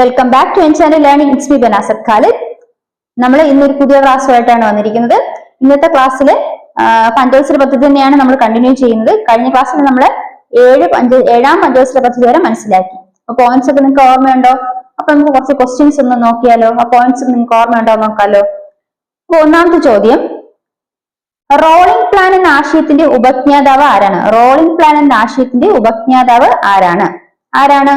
Welcome back to N channel learning it's me Benazir Khalid നമ്മൾ ഇന്നൊരു പുതിയ ക്ലാസ്സുമായിട്ടാണ് വന്നിരിക്കുന്നത്. ഇന്നത്തെ ക്ലാസ്സിൽ പഞ്ചവത്സര പദ്ധതി തന്നെയാണ് നമ്മൾ കണ്ടിന്യൂ ചെയ്യുന്നത്. കഴിഞ്ഞ ക്ലാസ്സിൽ നമ്മൾ ഏഴ് പഞ്ച ഏഴാം പഞ്ചവത്സര പദ്ധതി വരെ മനസ്സിലാക്കി. അപ്പൊ പോയിന്റ്സ് ഒക്കെ നിങ്ങൾക്ക് ഓർമ്മയുണ്ടോ? അപ്പൊ നമുക്ക് കുറച്ച് ക്വസ്റ്റ്യൻസ് ഒന്ന് നോക്കിയാലോ? ആ പോയിന്റ്സ് നിങ്ങൾക്ക് ഓർമ്മയുണ്ടോ നോക്കാലോ? അപ്പൊ ഒന്നാമത്തെ ചോദ്യം. റോളിംഗ് പ്ലാൻ എന്ന ആശയത്തിന്റെ ഉപജ്ഞാതാവ് ആരാണ്? റോളിംഗ് പ്ലാൻ എന്ന ആശയത്തിന്റെ ഉപജ്ഞാതാവ് ആരാണ്? ആരാണ്?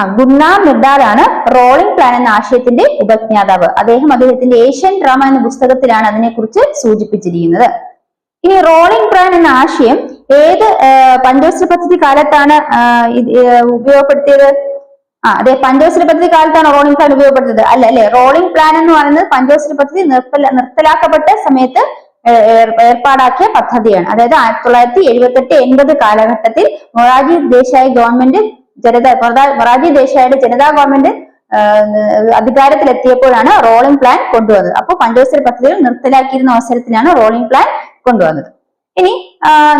ആ ഗുണ മിർദാറാണ് റോളിംഗ് പ്ലാൻ എന്ന ആശയത്തിന്റെ ഉപജ്ഞാതാവ്. അദ്ദേഹം അദ്ദേഹത്തിന്റെ ഏഷ്യൻ ഡ്രാമ എന്ന പുസ്തകത്തിലാണ് അതിനെക്കുറിച്ച് സൂചിപ്പിച്ചിരിക്കുന്നത്. ഇനി റോളിംഗ് പ്ലാൻ എന്ന ആശയം ഏത് പഞ്ചവത്സര പദ്ധതി കാലത്താണ് ഉപയോഗപ്പെടുത്തിയത്? ആ അതെ പഞ്ചവത്സര പദ്ധതി കാലത്താണ് റോളിംഗ് പ്ലാൻ ഉപയോഗപ്പെടുത്തുന്നത് അല്ല അല്ലെ? റോളിംഗ് പ്ലാൻ എന്ന് പറയുന്നത് പഞ്ചവത്സര പദ്ധതി നിർത്തല നിർത്തലാക്കപ്പെട്ട സമയത്ത് ഏർപ്പാടാക്കിയ പദ്ധതിയാണ്. അതായത് ആയിരത്തി തൊള്ളായിരത്തി എഴുപത്തെട്ട് എൺപത് കാലഘട്ടത്തിൽ മൊറാജി ദേശായി ഗവൺമെന്റ് ജനത മൊറാ- മൊറാജി ദേശായിയുടെ ജനതാ ഗവൺമെന്റ് അധികാരത്തിലെത്തിയപ്പോഴാണ് റോളിംഗ് പ്ലാൻ കൊണ്ടുവന്നത്. അപ്പോൾ പഞ്ചവത്സര പദ്ധതികൾ നിർത്തലാക്കിയിരുന്ന അവസരത്തിലാണ് റോളിംഗ് പ്ലാൻ കൊണ്ടുവന്നത്. ഇനി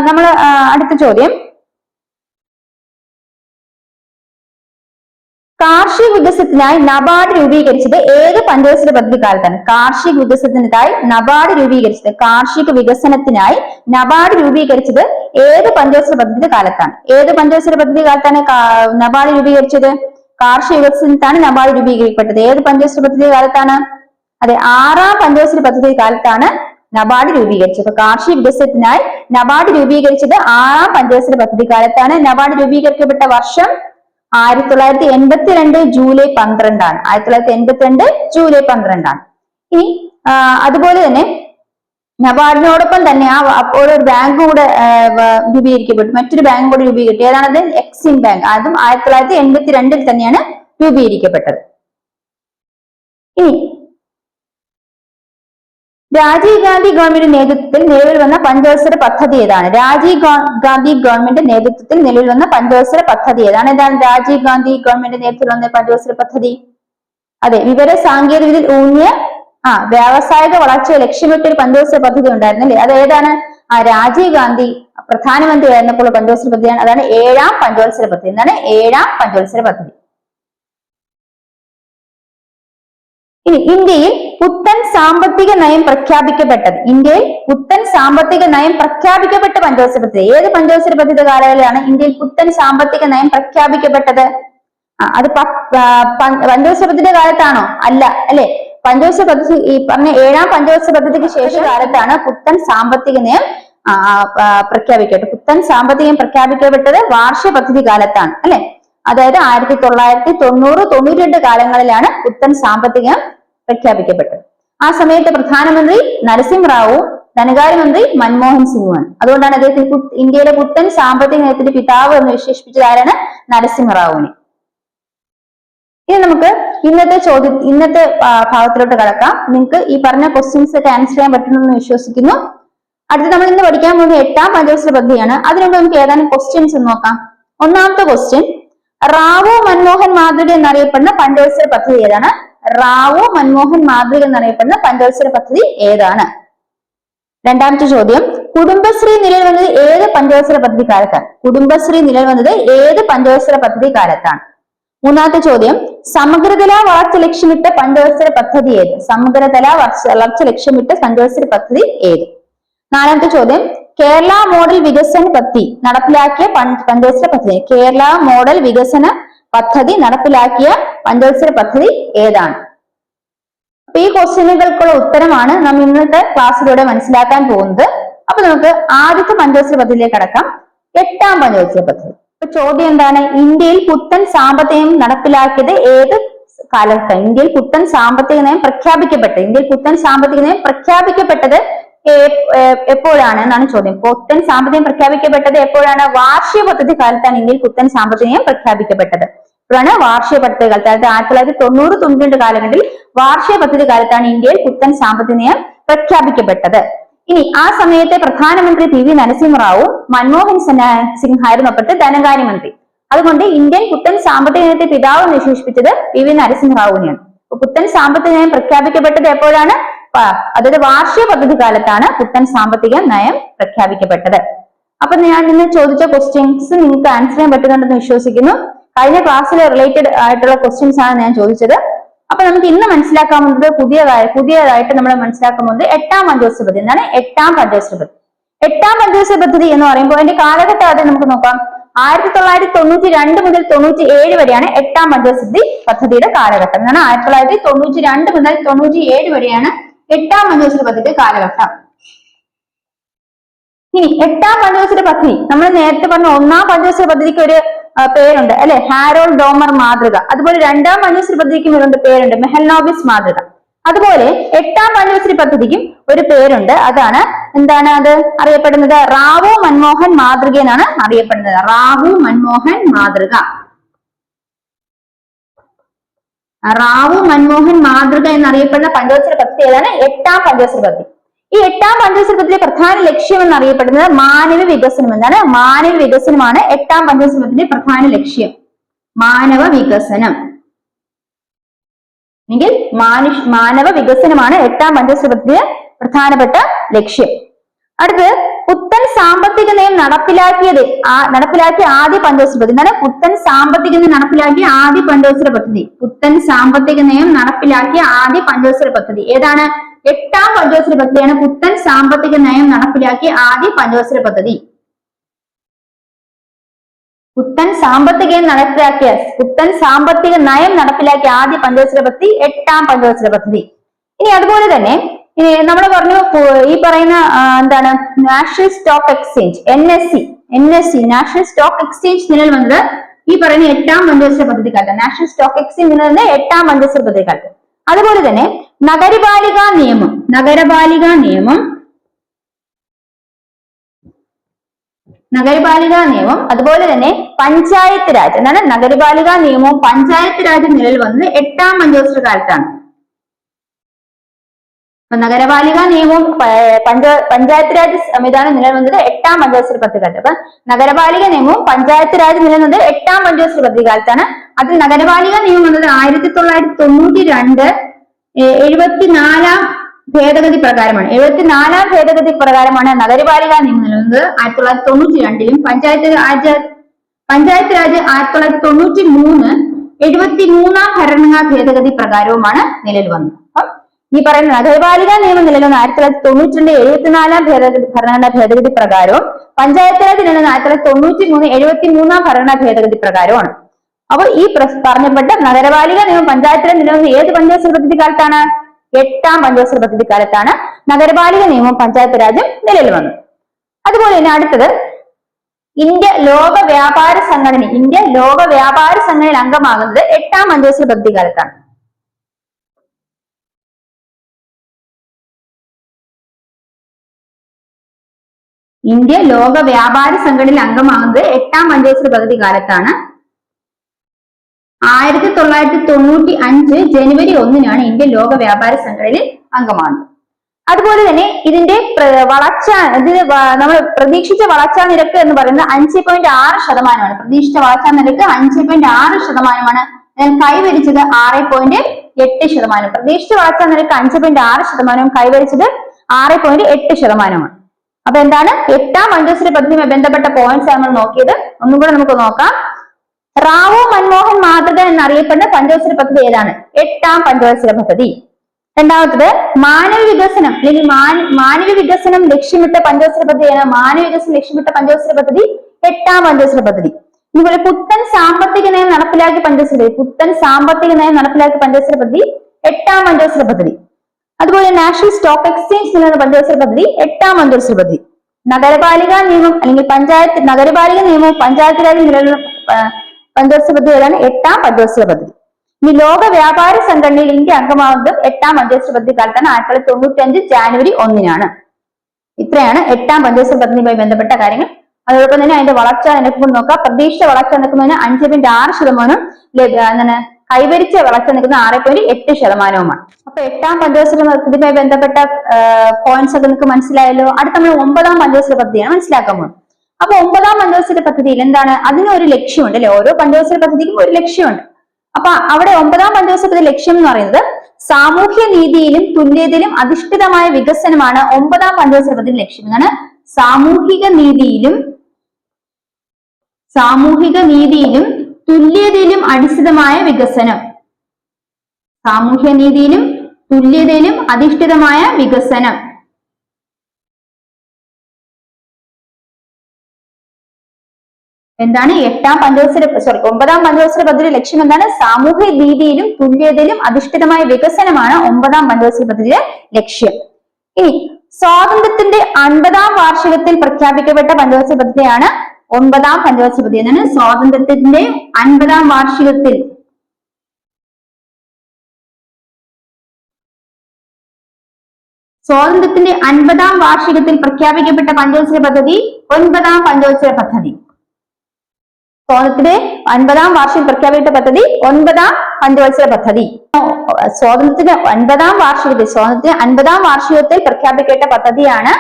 നമ്മൾ അടുത്ത ചോദ്യം. കാർഷിക വികസനത്തിനായി നബാർഡ് രൂപീകരിച്ചത് ഏത് പഞ്ചവത്സര പദ്ധതി കാലത്താണ്. കാർഷിക വികസനത്തിനായി നബാർഡ് രൂപീകരിച്ചത് കാർഷിക വികസനത്തിനായി നബാർഡ് രൂപീകരിച്ചത് ഏത് പഞ്ചവത്സര പദ്ധതി കാലത്താണ്. ഏത് പഞ്ചവത്സര പദ്ധതി കാലത്താണ് നബാർഡ് രൂപീകരിച്ചത്. കാർഷിക വികസനത്താണ് നബാർഡ് രൂപീകരിക്കപ്പെട്ടത്. ഏത് പഞ്ചവത്സര പദ്ധതി കാലത്താണ്? അതെ ആറാം പഞ്ചവത്സര പദ്ധതി കാലത്താണ് നബാർഡ് രൂപീകരിച്ചത്. അപ്പൊ കാർഷിക വികസനത്തിനായി നബാർഡ് രൂപീകരിച്ചത് ആറാം പഞ്ചവത്സര പദ്ധതി കാലത്താണ് നബാർഡ് രൂപീകരിക്കപ്പെട്ട വർഷം ആയിരത്തി തൊള്ളായിരത്തി എൺപത്തിരണ്ട് ജൂലൈ പന്ത്രണ്ടാണ്. ആയിരത്തി തൊള്ളായിരത്തി എൺപത്തിരണ്ട് ജൂലൈ പന്ത്രണ്ടാണ്. ഇനി അതുപോലെ തന്നെ നബാർഡിനോടൊപ്പം തന്നെ ആ ഒരു ബാങ്ക് കൂടെ രൂപീകരിക്കപ്പെട്ടു. മറ്റൊരു ബാങ്ക് കൂടെ രൂപീകരിച്ചു ഏതാണത്? എക്സിം ബാങ്ക് അതും ആയിരത്തി തൊള്ളായിരത്തി എൺപത്തിരണ്ടിൽ തന്നെയാണ് രൂപീകരിക്കപ്പെട്ടത്. ഇനി രാജീവ് ഗാന്ധി ഗവൺമെന്റ് നേതൃത്വത്തിൽ നിലവിൽ വന്ന പഞ്ചവത്സര പദ്ധതി ഏതാണ്? രാജീവ് ഗാന്ധി ഗവൺമെന്റ് നേതൃത്വത്തിൽ നിലവിൽ വന്ന പഞ്ചവത്സര പദ്ധതി ഏതാണ്? ഏതാണ് രാജീവ് ഗാന്ധി ഗവൺമെന്റ് നേതൃത്വത്തിൽ വന്ന പഞ്ചവത്സര പദ്ധതി? അതെ വിവര സാങ്കേതിക വിദ്യയിൽ ഊന്നിയ ആ വ്യാവസായിക വളർച്ചയെ ലക്ഷ്യമിട്ട ഒരു പഞ്ചവത്സര പദ്ധതി ഉണ്ടായിരുന്നു അല്ലേ അത് ഏതാണ്? ആ രാജീവ് ഗാന്ധി പ്രധാനമന്ത്രി ആയിരുന്നപ്പോൾ പഞ്ചവത്സര പദ്ധതിയാണ്. അതാണ് ഏഴാം പഞ്ചവത്സര പദ്ധതി. എന്താണ്? ഏഴാം പഞ്ചവത്സര പദ്ധതി. ഇനി ഇന്ത്യയിൽ പുത്തൻ സാമ്പത്തിക നയം പ്രഖ്യാപിക്കപ്പെട്ടത്? ഇന്ത്യയിൽ പുത്തൻ സാമ്പത്തിക നയം പ്രഖ്യാപിക്കപ്പെട്ട പഞ്ചവത്സര പദ്ധതി ഏത് പഞ്ചവത്സര പദ്ധതി കാലയളവിലാണ് ഇന്ത്യയിൽ പുത്തൻ സാമ്പത്തിക നയം പ്രഖ്യാപിക്കപ്പെട്ടത്? അത് പഞ്ചവത്സര പദ്ധതിയുടെ കാലത്താണോ? അല്ല അല്ലെ? പഞ്ചവത്സര പദ്ധതി ഈ പറഞ്ഞ ഏഴാം പഞ്ചവത്സര പദ്ധതിക്ക് ശേഷ കാലത്താണ് പുത്തൻ സാമ്പത്തിക നയം പ്രഖ്യാപിക്കപ്പെട്ടത്. പുത്തൻ സാമ്പത്തിക പ്രഖ്യാപിക്കപ്പെട്ടത് വാർഷിക പദ്ധതി കാലത്താണ് അല്ലെ? അതായത് ആയിരത്തി തൊള്ളായിരത്തി തൊണ്ണൂറ് തൊണ്ണൂറ്റി കാലങ്ങളിലാണ് പുത്തൻ സാമ്പത്തിക പ്രഖ്യാപിക്കപ്പെട്ടത്. ആ സമയത്ത് പ്രധാനമന്ത്രി നരസിംഹറാവുവും ധനകാര്യമന്ത്രി മൻമോഹൻ സിംഗുമാണ് അതുകൊണ്ടാണ് അദ്ദേഹത്തിന് ഇന്ത്യയിലെ പുത്തൻ സാമ്പത്തിക നയത്തിന്റെ പിതാവ് എന്ന് വിശേഷിപ്പിച്ചത് ആരാണ്? നരസിംഹറാവുവിനെ ഇനി നമുക്ക് ഇന്നത്തെ ചോദ്യം ഇന്നത്തെ ഭാഗത്തിലോട്ട് കടക്കാം. നിങ്ങൾക്ക് ഈ പറഞ്ഞ ക്വസ്റ്റ്യൻസ് ഒക്കെ ആൻസർ ചെയ്യാൻ പറ്റുമെന്ന് വിശ്വസിക്കുന്നു. അടുത്ത് നമ്മൾ ഇന്ന് പഠിക്കാൻ പോകുന്ന എട്ടാം പഞ്ചവത്സര പദ്ധതിയാണ്. അതിനുമുമ്പ് നമുക്ക് ഏതാനും ക്വസ്റ്റ്യൻസ് നോക്കാം. ഒന്നാമത്തെ ക്വസ്റ്റ്യൻ റാവു മൻമോഹൻ മാധുരി എന്നറിയപ്പെടുന്ന പഞ്ചവത്സര പദ്ധതി ഏതാണ്? റാവു മൻമോഹൻ മാതൃക എന്നറിയപ്പെടുന്ന പഞ്ചവത്സര പദ്ധതി ഏതാണ്? രണ്ടാമത്തെ ചോദ്യം കുടുംബശ്രീ നിലവിൽ വന്നത് ഏത് പഞ്ചവത്സര പദ്ധതി കാലത്താണ് കുടുംബശ്രീ നിലവിൽ വന്നത് ഏത് പഞ്ചവത്സര പദ്ധതി കാലത്താണ് മൂന്നാമത്തെ ചോദ്യം സമഗ്രതല വളർച്ച ലക്ഷ്യമിട്ട പഞ്ചവത്സര പദ്ധതി ഏത്? സമഗ്രതല വളർച്ച ലക്ഷ്യമിട്ട പഞ്ചവത്സര പദ്ധതി ഏത്? നാലാമത്തെ ചോദ്യം കേരള മോഡൽ വികസന പദ്ധതി നടപ്പിലാക്കിയ പഞ്ച- പഞ്ചവത്സര പദ്ധതി കേരള മോഡൽ വികസന പദ്ധതി നടപ്പിലാക്കിയ പഞ്ചവത്സര പദ്ധതി ഏതാണ്? അപ്പൊ ഈ ക്വസ്റ്റ്യനുകൾക്കുള്ള ഉത്തരമാണ് നാം ഇന്നത്തെ ക്ലാസ്സിലൂടെ മനസ്സിലാക്കാൻ പോകുന്നത്. അപ്പൊ നമുക്ക് ആദ്യത്തെ പഞ്ചവത്സര പദ്ധതിയിലേക്ക് കടക്കാം. എട്ടാം പഞ്ചവത്സര പദ്ധതി. ഇപ്പൊ ചോദ്യം എന്താണ്? ഇന്ത്യയിൽ പുത്തൻ സാമ്പത്തികം നടപ്പിലാക്കിയത് ഏത് കാലത്താണ് ഇന്ത്യയിൽ പുത്തൻ സാമ്പത്തിക നയം പ്രഖ്യാപിക്കപ്പെട്ടത് ഇന്ത്യയിൽ പുത്തൻ സാമ്പത്തിക നയം പ്രഖ്യാപിക്കപ്പെട്ടത് എപ്പോഴാണ് എന്നാണ് ചോദ്യം. പുത്തൻ സാമ്പത്തികം പ്രഖ്യാപിക്കപ്പെട്ടത് എപ്പോഴാണ്? വാർഷിക പദ്ധതി കാലത്താണ് ഇന്ത്യയിൽ പുത്തൻ സാമ്പത്തിക നയം പ്രഖ്യാപിക്കപ്പെട്ടത്. ഇപ്പോഴാണ് വാർഷിക പദ്ധതി കാലത്ത് അതായത് ആയിരത്തി തൊള്ളായിരത്തി തൊണ്ണൂറ് തൊണ്ണൂറ്റി കാലഘട്ടത്തിൽ വാർഷിക പദ്ധതി കാലത്താണ് ഇന്ത്യയിൽ പുത്തൻ സാമ്പത്തിക നയം പ്രഖ്യാപിക്കപ്പെട്ടത്. ഇനി ആ സമയത്തെ പ്രധാനമന്ത്രി പി വി നരസിംഹറാവു മൻമോഹൻ സിൻഹായിരുന്നു ആയിരുന്നപ്പെട്ട് ധനകാര്യമന്ത്രി. അതുകൊണ്ട് ഇന്ത്യൻ പുത്തൻ സാമ്പത്തിക നയത്തെ പിതാവ് വിശേഷിപ്പിച്ചത് പി വി നരസിംഹറാവുവിനെയാണ് പുത്തൻ സാമ്പത്തിക നയം പ്രഖ്യാപിക്കപ്പെട്ടത് എപ്പോഴാണ്? അതായത് വാർഷിക പദ്ധതി കാലത്താണ് പുത്തൻ സാമ്പത്തിക നയം പ്രഖ്യാപിക്കപ്പെട്ടത്. അപ്പൊ ഞാൻ ഇന്ന് ചോദിച്ച ക്വസ്റ്റ്യൻസ് നിങ്ങൾക്ക് ആൻസർ ചെയ്യാൻ പറ്റുന്നുണ്ടെന്ന് വിശ്വസിക്കുന്നു. കഴിഞ്ഞ ക്ലാസ്സിൽ റിലേറ്റഡ് ആയിട്ടുള്ള ക്വസ്റ്റ്യൻസ് ആണ് ഞാൻ ചോദിച്ചത്. അപ്പൊ നമുക്ക് ഇന്ന് മനസ്സിലാക്കാൻ പോകുന്നത് പുതിയതായി പുതിയതായിട്ട് നമ്മൾ മനസ്സിലാക്കാൻ പോകുന്നത് എട്ടാം പഞ്ചവത്സര പദ്ധതി. എന്താണ് എട്ടാം പഞ്ചവത്സര പദ്ധതി? എട്ടാം പഞ്ചവത്സര പദ്ധതി എന്ന് പറയുമ്പോൾ അതിന്റെ കാലഘട്ടം ആദ്യം നമുക്ക് നോക്കാം. ആയിരത്തി തൊള്ളായിരത്തി തൊണ്ണൂറ്റി രണ്ട് മുതൽ തൊണ്ണൂറ്റി ഏഴ് വരെയാണ് എട്ടാം പഞ്ചവത്സര പദ്ധതിയുടെ കാലഘട്ടം. എന്നാണ് ആയിരത്തി തൊള്ളായിരത്തി തൊണ്ണൂറ്റി രണ്ട് മുതൽ തൊണ്ണൂറ്റി ഏഴ് വരെയാണ് എട്ടാം പഞ്ചവത്സര പദ്ധതിയുടെ കാലഘട്ടം. ഇനി എട്ടാം പഞ്ചവത്സര പദ്ധതി. നമ്മൾ നേരത്തെ പറഞ്ഞ ഒന്നാം പഞ്ചവത്സര പദ്ധതിക്ക് ഒരു പേരുണ്ട്. അല്ലെ? ഹാരോൾഡ് ഡോമർ മാതൃക. അതുപോലെ രണ്ടാം പഞ്ചവത്സര പദ്ധതിക്കും ഇവരുണ്ട് പേരുണ്ട്. മെഹൽനോബിസ് മാതൃക. അതുപോലെ എട്ടാം പഞ്ചവത്സര പദ്ധതിക്കും ഒരു പേരുണ്ട്. അതാണ് എന്താണ് അത് അറിയപ്പെടുന്നത്? റാവു മൻമോഹൻ മാതൃക എന്നാണ് അറിയപ്പെടുന്നത്. റാവു മൻമോഹൻ മാതൃക. റാവു മൻമോഹൻ മാതൃക എന്നറിയപ്പെടുന്ന പഞ്ചവത്സര പദ്ധതി ഏതാണ്? എട്ടാം പഞ്ചവത്സര പദ്ധതി. ഈ എട്ടാം പഞ്ചവത്സര പ്രധാന ലക്ഷ്യം എന്നറിയപ്പെടുന്നത് മാനവ വികസനം എന്നാണ്. മാനവ വികസനമാണ് എട്ടാം പഞ്ചവത്സരത്തിന്റെ പ്രധാന ലക്ഷ്യം. മാനവ വികസനം. അല്ലെങ്കിൽ മാനുഷ് മാനവ വികസനമാണ് എട്ടാം പഞ്ചവത്സര പ്രധാനപ്പെട്ട ലക്ഷ്യം. അടുത്തത് പുത്തൻ സാമ്പത്തിക നയം നടപ്പിലാക്കിയത് നടപ്പിലാക്കിയ ആദ്യ പഞ്ചവത്സര പദ്ധതി എന്താണ്? പുത്തൻ സാമ്പത്തിക നയം നടപ്പിലാക്കിയ ആദ്യ പഞ്ചവത്സര പദ്ധതി പുത്തൻ സാമ്പത്തിക നയം നടപ്പിലാക്കിയ ആദ്യ പഞ്ചവത്സര പദ്ധതി ഏതാണ്? എട്ടാം പഞ്ചവത്സര പദ്ധതിയാണ് പുത്തൻ സാമ്പത്തിക നയം നടപ്പിലാക്കിയ ആദ്യ പഞ്ചവത്സര പദ്ധതി. പുത്തൻ സാമ്പത്തിക നടപ്പിലാക്കിയ പുത്തൻ സാമ്പത്തിക നയം നടപ്പിലാക്കിയ ആദ്യ പഞ്ചവത്സര പദ്ധതി എട്ടാം പഞ്ചവത്സര പദ്ധതി. ഇനി അതുപോലെ തന്നെ നമ്മൾ പറഞ്ഞു ഈ പറയുന്ന എന്താണ് national stock exchange N S C N S C national stock exchange നിലവിൽ വന്നത് ഈ പറയുന്ന എട്ടാം പഞ്ചവത്സര പദ്ധതി കാലത്ത് നാഷണൽ സ്റ്റോക്ക് എക്സ്ചേഞ്ച് നിലനിന്ന് എട്ടാം പഞ്ചവത്സര പദ്ധതി കാലത്ത് അതുപോലെ തന്നെ നഗരപാലിക നിയമം. നഗരപാലിക നിയമം. നഗരപാലിക നിയമം. അതുപോലെ തന്നെ പഞ്ചായത്ത് രാജ്. എന്താണ്? നഗരപാലിക നിയമവും പഞ്ചായത്ത് രാജ് നിലവിൽ വന്നത് എട്ടാം പഞ്ചവത്സര കാലത്താണ്. നഗരപാലിക നിയമവും പഞ്ച പഞ്ചായത്ത് രാജ് സംവിധാനം നിലനിന്നത് എട്ടാം പഞ്ചവത്സര പദ്ധതി കാലത്ത് അപ്പൊ നഗരപാലിക നിയമവും പഞ്ചായത്ത് രാജ് നിലനിന്നത് എട്ടാം പഞ്ചവത്സര പദ്ധതി കാലത്താണ് അതിൽ നഗരപാലിക നിയമം വന്നത് ആയിരത്തി തൊള്ളായിരത്തി തൊണ്ണൂറ്റി രണ്ട് എഴുപത്തിനാലാം ഭേദഗതി പ്രകാരമാണ്. എഴുപത്തിനാലാം ഭേദഗതി പ്രകാരമാണ് നഗരപാലിക നിയമം നിലനിന്നത് ആയിരത്തി തൊള്ളായിരത്തി തൊണ്ണൂറ്റി രണ്ടിലും പഞ്ചായത്ത് രാജ് പഞ്ചായത്ത് രാജ് ആയിരത്തി തൊള്ളായിരത്തി തൊണ്ണൂറ്റി മൂന്ന് എഴുപത്തി മൂന്നാം ഭരണഘടനാ ഭേദഗതി പ്രകാരവുമാണ് നിലവിൽ വന്നത്. അപ്പം ഈ പറയുന്ന നഗരപാലിക നിയമം നിലനിന്ന് ആയിരത്തി തൊള്ളായിരത്തി തൊണ്ണൂറ്റി രണ്ട് എഴുപത്തിനാലാം ഭേദഗതി ഭരണഘടനാ ഭേദഗതി പ്രകാരവും പഞ്ചായത്ത് രാജ് നിലനിന്ന് ആയിരത്തി തൊള്ളായിരത്തി തൊണ്ണൂറ്റി മൂന്ന് എഴുപത്തി മൂന്നാം ഭരണഘടനാ ഭേദഗതി പ്രകാരവുമാണ്. അപ്പോൾ ഈ പറഞ്ഞപ്പെട്ട നഗരപാലിക നിയമം പഞ്ചായത്തിലെ നിലനിന്ന് ഏത് പഞ്ചവത്സര പദ്ധതി കാലത്താണ് എട്ടാം പഞ്ചവത്സര പദ്ധതി കാലത്താണ് നഗരപാലിക നിയമം പഞ്ചായത്ത് രാജ്യം നിലവിൽ വന്നത്. അതുപോലെ തന്നെ അടുത്തത് ഇന്ത്യ ലോക വ്യാപാര സംഘടന ഇന്ത്യ ലോക വ്യാപാര സംഘടനയിൽ അംഗമാകുന്നത് എട്ടാം പഞ്ചവത്സര പദ്ധതി കാലത്താണ് ഇന്ത്യ ലോക വ്യാപാര സംഘടനയിൽ അംഗമാകുന്നത് എട്ടാം പഞ്ചവത്സര പദ്ധതി കാലത്താണ് ആയിരത്തി തൊള്ളായിരത്തി തൊണ്ണൂറ്റി അഞ്ച് ജനുവരി ഒന്നിനാണ് ഇന്ത്യ ലോക വ്യാപാര സംഘടനയിൽ അംഗമാകുന്നത്. അതുപോലെ തന്നെ ഇതിന്റെ വളർച്ച ഇതിന് നമ്മൾ പ്രതീക്ഷിച്ച വളർച്ചാ നിരക്ക് എന്ന് പറയുന്നത് അഞ്ച് പോയിന്റ് ആറ് ശതമാനമാണ്. പ്രതീക്ഷിച്ച വളർച്ചാ നിരക്ക് അഞ്ച് പോയിന്റ് ആറ് ശതമാനമാണ്. എന്നാൽ കൈവരിച്ചത് ആറ് പോയിന്റ് എട്ട് ശതമാനം. പ്രതീക്ഷിച്ച വളർച്ചാ നിരക്ക് അഞ്ച് പോയിന്റ് ആറ് ശതമാനവും കൈവരിച്ചത് ആറ് പോയിന്റ് എട്ട് ശതമാനമാണ്. അപ്പൊ എന്താണ്? എട്ടാം പഞ്ചവത്സര പദ്ധതിയുമായി ബന്ധപ്പെട്ട പോയിന്റ്സ് നമ്മൾ നോക്കിയത്. ഒന്നും കൂടെ നമുക്ക് നോക്കാം. റാവു മൻമോഹൻ മാതൃക എന്നറിയപ്പെടുന്ന പഞ്ചവത്സര പദ്ധതി ഏതാണ്? എട്ടാം പഞ്ചവത്സര പദ്ധതി. രണ്ടാമത്തത് മാനവ വികസനം. അല്ലെങ്കിൽ മാന- മാനവ വികസനം ലക്ഷ്യമിട്ട പഞ്ചവത്സര പദ്ധതിയാണ് മാനവ വികസനം ലക്ഷ്യമിട്ട പഞ്ചവത്സര പദ്ധതി എട്ടാം പഞ്ചവത്സര പദ്ധതി. ഇതുപോലെ പുത്തൻ സാമ്പത്തിക നയം നടപ്പിലാക്കിയ പഞ്ചവത്സര പദ്ധതി പുത്തൻ സാമ്പത്തിക നയം നടപ്പിലാക്കിയ പഞ്ചവത്സര പദ്ധതി എട്ടാം പഞ്ചവത്സര പദ്ധതി. അതുപോലെ നാഷണൽ സ്റ്റോക്ക് എക്സ്ചേഞ്ച് നിലനിന്ന പഞ്ചവത്സര പദ്ധതി എട്ടാം പഞ്ചവത്സര പദ്ധതി. നഗരപാലിക നിയമം അല്ലെങ്കിൽ പഞ്ചായത്ത് നഗരപാലിക നിയമവും പഞ്ചായത്ത് രാജ് നിലനിന്ന പഞ്ചവത്സര പദ്ധതി ഏതാണ്? എട്ടാം പഞ്ചവത്സര പദ്ധതി. ഇനി ലോക വ്യാപാര സംഘടനയിൽ ഇന്ത്യ അംഗമാകുന്നത് എട്ടാം പഞ്ചവത്സര പദ്ധതി കാലത്താണ്. ആയിരത്തി തൊള്ളായിരത്തി തൊണ്ണൂറ്റി അഞ്ച് ജാനുവരി ഒന്നിനാണ്. ഇത്രയാണ് എട്ടാം പഞ്ചവത്സര പദ്ധതിയുമായി ബന്ധപ്പെട്ട കാര്യങ്ങൾ. അതോടൊപ്പം തന്നെ അതിന്റെ വളർച്ച നിരക്ക് നോക്കാം. പ്രതീക്ഷിച്ച വളർച്ച നിൽക്കുന്നതിന് അഞ്ച് പോയിന്റ് ആറ് ശതമാനം ലഭ്യ- എന്താണ് കൈവരിച്ച വളർച്ച നിൽക്കുന്ന ആറ് പോയിന്റ് എട്ട് ശതമാനവുമാണ്. അപ്പൊ എട്ടാം പഞ്ചവത്സര പദ്ധതിയുമായി ബന്ധപ്പെട്ട പോയിന്റ്സ് ഒക്കെ നിങ്ങൾക്ക് മനസ്സിലായല്ലോ. അടുത്ത നമ്മൾ ഒമ്പതാം പഞ്ചവത്സര പദ്ധതിയാണ് മനസ്സിലാക്കാൻ പോകുന്നത്. അപ്പൊ ഒമ്പതാം പഞ്ചവത്സര പദ്ധതിയിൽ എന്താണ്? അതിന് ഒരു ലക്ഷ്യമുണ്ട് അല്ലെ? ഓരോ പഞ്ചവത്സര പദ്ധതിക്കും ഒരു ലക്ഷ്യമുണ്ട്. അപ്പൊ അവിടെ ഒമ്പതാം പഞ്ചവത്സര പദ്ധതി ലക്ഷ്യം എന്ന് പറയുന്നത് സാമൂഹ്യ നീതിയിലും തുല്യതയിലും അധിഷ്ഠിതമായ വികസനമാണ് ഒമ്പതാം പഞ്ചവത്സര പദ്ധതി ലക്ഷ്യം. എന്നാണ് സാമൂഹിക നീതിയിലും സാമൂഹിക നീതിയിലും തുല്യതയിലും അടിസ്ഥിതമായ വികസനം. സാമൂഹ്യ നീതിയിലും തുല്യതയിലും അധിഷ്ഠിതമായ വികസനം. എന്താണ്? എട്ടാം പഞ്ചവത്സര സോറി ഒമ്പതാം പഞ്ചവത്സര പദ്ധതിയുടെ ലക്ഷ്യം എന്താണ്? സാമൂഹ്യ നീതിയിലും തുല്യതയിലും അധിഷ്ഠിതമായ വികസനമാണ് ഒമ്പതാം പഞ്ചവത്സര പദ്ധതിയുടെ ലക്ഷ്യം. ഇനി സ്വാതന്ത്ര്യത്തിന്റെ അൻപതാം വാർഷികത്തിൽ പ്രഖ്യാപിക്കപ്പെട്ട പഞ്ചവത്സര പദ്ധതിയാണ് ഒമ്പതാം പഞ്ചവത്സര പദ്ധതി. എന്നാണ് സ്വാതന്ത്ര്യത്തിന്റെ അൻപതാം വാർഷികത്തിൽ. സ്വാതന്ത്ര്യത്തിന്റെ അൻപതാം വാർഷികത്തിൽ പ്രഖ്യാപിക്കപ്പെട്ട പഞ്ചവത്സര പദ്ധതി ഒൻപതാം പഞ്ചവത്സര പദ്ധതി. സ്വാതന്ത്ര്യത്തിന്റെ അൻപതാം വാർഷികം പ്രഖ്യാപിക്കപ്പെട്ട പദ്ധതി ഒൻപതാം പഞ്ചവത്സര പദ്ധതി. സ്വാതന്ത്ര്യത്തിന്റെ ഒൻപതാം വാർഷികത്തിൽ സ്വാതന്ത്ര്യത്തിന്റെ അൻപതാം വാർഷികത്തിൽ പ്രഖ്യാപിക്കപ്പെട്ട പദ്ധതിയാണ്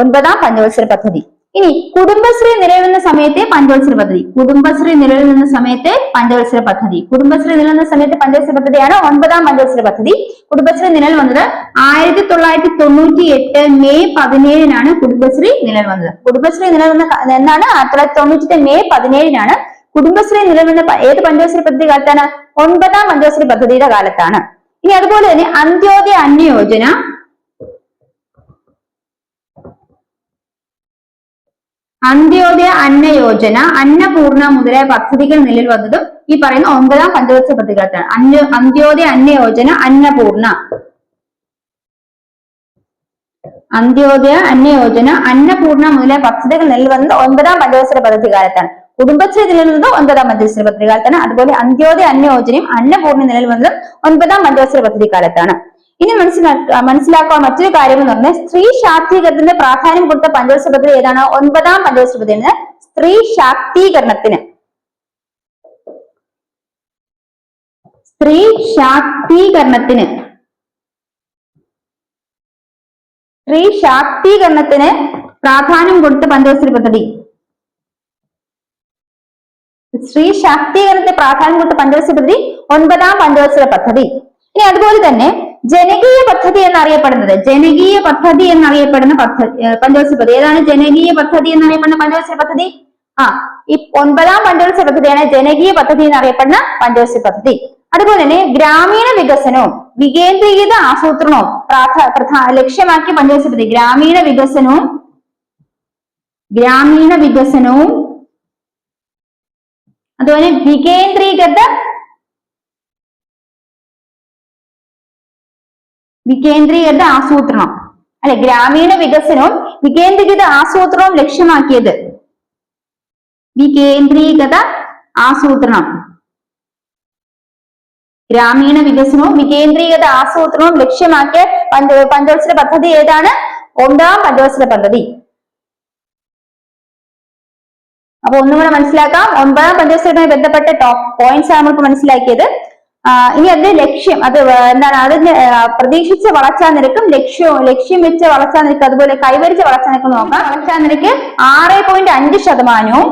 ഒൻപതാം പഞ്ചവത്സര പദ്ധതി. ഇനി കുടുംബശ്രീ നിലവിലുന്ന സമയത്തെ പഞ്ചവത്സര പദ്ധതി. കുടുംബശ്രീ നിലവിലുന്ന സമയത്തെ പഞ്ചവത്സര പദ്ധതി. കുടുംബശ്രീ നിലനിന്ന സമയത്തെ പഞ്ചവത്സര പദ്ധതിയാണ് ഒൻപതാം പഞ്ചവത്സര പദ്ധതി. കുടുംബശ്രീ നിലവിൽ വന്നത് ആയിരത്തി തൊള്ളായിരത്തി തൊണ്ണൂറ്റി എട്ട് മെയ് പതിനേഴിനാണ് കുടുംബശ്രീ നിലവിൽ വന്നത്. കുടുംബശ്രീ നിലവിൽ എന്നാണ് ആയിരത്തി തൊള്ളായിരത്തി തൊണ്ണൂറ്റി മെയ് പതിനേഴിനാണ് കുടുംബശ്രീ നിലവിൽ വന്ന ഏത് പഞ്ചവത്സര പദ്ധതി കാലത്താണ്? ഒൻപതാം പഞ്ചവത്സര പദ്ധതിയുടെ കാലത്താണ്. ഇനി അതുപോലെ തന്നെ അന്ത്യോദയ അന്യയോജന അന്ത്യോദയ അന്ന യോജന അന്നപൂർണ മുതലായ പദ്ധതികൾ നിലവിൽ വന്നതും ഈ പറയുന്ന ഒമ്പതാം പഞ്ചവത്സര പദ്ധതികളാണ്. അന്ന അന്ത്യോദയ അന്ന യോജന അന്നപൂർണ അന്ത്യോദയ അന്ന യോജന അന്നപൂർണ മുതലായ പദ്ധതികൾ നിലവിൽ വന്നത് ഒൻപതാം പഞ്ചവത്സര പദ്ധതി കാലത്താണ് കുടുംബശ്രീ നിലയിൽ വന്നത് ഒൻപതാം പഞ്ചവത്സര പദ്ധതി കാലത്താണ് അതുപോലെ അന്ത്യോദയ അന്ന യോജനയും അന്നപൂർണ നിലവിൽ വന്നതും ഒൻപതാം പഞ്ചവത്സര പദ്ധതി കാലത്താണ് ഇനി മനസ്സിലാക്കുക മറ്റൊരു കാര്യം എന്ന് പറഞ്ഞാൽ സ്ത്രീ ശാക്തീകരണത്തിന് പ്രാധാന്യം കൊടുത്ത പഞ്ചവത്സര പദ്ധതി ഏതാണ്? ഒൻപതാം പഞ്ചവത്സര പദ്ധതി സ്ത്രീ ശാക്തീകരണത്തിന്. സ്ത്രീ ശാക്തീകരണത്തിന്. സ്ത്രീ ശാക്തീകരണത്തിന് പ്രാധാന്യം കൊടുത്ത പഞ്ചവത്സര പദ്ധതി സ്ത്രീ ശാക്തീകരണത്തിന് പ്രാധാന്യം കൊടുത്ത പഞ്ചവത്സര പദ്ധതി ഒൻപതാം പഞ്ചവത്സര പദ്ധതി ഇനി അതുപോലെ തന്നെ ജനകീയ പദ്ധതി എന്നറിയപ്പെടുന്നത്. ജനകീയ പദ്ധതി എന്നറിയപ്പെടുന്ന പദ്ധതി പഞ്ചവത്സര പദ്ധതി ഏതാണ് ജനകീയ പദ്ധതി എന്നറിയപ്പെടുന്ന പഞ്ചവത്സര പദ്ധതി ആ ഈ ഒൻപതാം പഞ്ചവത്സര പദ്ധതിയാണ് ജനകീയ പദ്ധതി എന്നറിയപ്പെടുന്ന പഞ്ചവത്സര പദ്ധതി അതുപോലെ തന്നെ ഗ്രാമീണ വികസനവും വികേന്ദ്രീകൃത ആസൂത്രണവും പ്രധാ ലക്ഷ്യമാക്കിയ പഞ്ചവത്സര പദ്ധതി ഗ്രാമീണ വികസനവും ഗ്രാമീണ വികസനവും അതുപോലെ വികേന്ദ്രീകൃത വികേന്ദ്രീകൃത ആസൂത്രണം. അല്ലെ ഗ്രാമീണ വികസനവും വികേന്ദ്രീകൃത ആസൂത്രണവും ലക്ഷ്യമാക്കിയത് വികേന്ദ്രീകൃത ആസൂത്രണം. ഗ്രാമീണ വികസനവും വികേന്ദ്രീകൃത ആസൂത്രണവും ലക്ഷ്യമാക്കിയ പഞ്ച പഞ്ചവത്സര പദ്ധതി ഏതാണ്? ഒന്നാം പഞ്ചവത്സര പദ്ധതി. അപ്പൊ ഒന്നും കൂടെ മനസ്സിലാക്കാം. ഒമ്പതാം പഞ്ചവത്സരവുമായി ബന്ധപ്പെട്ട ടോപ്പ് പോയിന്റ്സ് ആണ് നമുക്ക് മനസ്സിലാക്കിയത്. ഇനി അതിന്റെ ലക്ഷ്യം അത് എന്താണ് അതിന്റെ പ്രതീക്ഷിച്ച വളർച്ചാ നിരക്കും ലക്ഷ്യവും ലക്ഷ്യം വെച്ച വളർച്ചാ നിരക്ക് അതുപോലെ കൈവരിച്ച വളർച്ചാ നിരക്ക് നോക്കാം. വളർച്ചാ നിരക്ക് ആറ് പോയിന്റ് അഞ്ച് ശതമാനവും